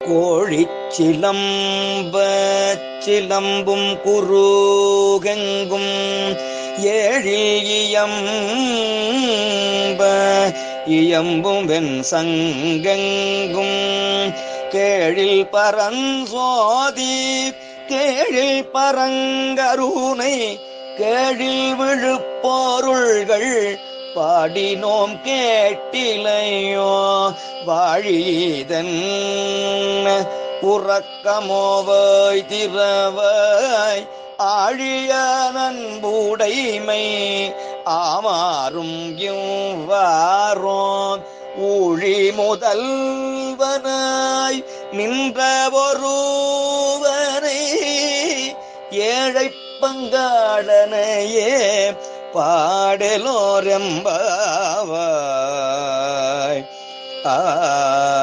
கோழிச்சிலம்ப சிலம்பும் குருகெங்கும் ஏழியம்ப இயம்பும் வெண் சங்கெங்கும் கேழில் பரஞ்சோதி கேழில் பரங்கருணை கேழில் விழுப்பொருள்கள் பாடினோம் கேட்டிலை. வாழிதன் உறக்கமோவாய் திறவாய் ஆழிய நண்புடைமை ஆமாறும் இவ்வாரோம் ஊழி முதல்வனாய் நின்ற ஒருவனை ஏழை பங்காளனையே பாடலோரெம்பாவாய் ಆ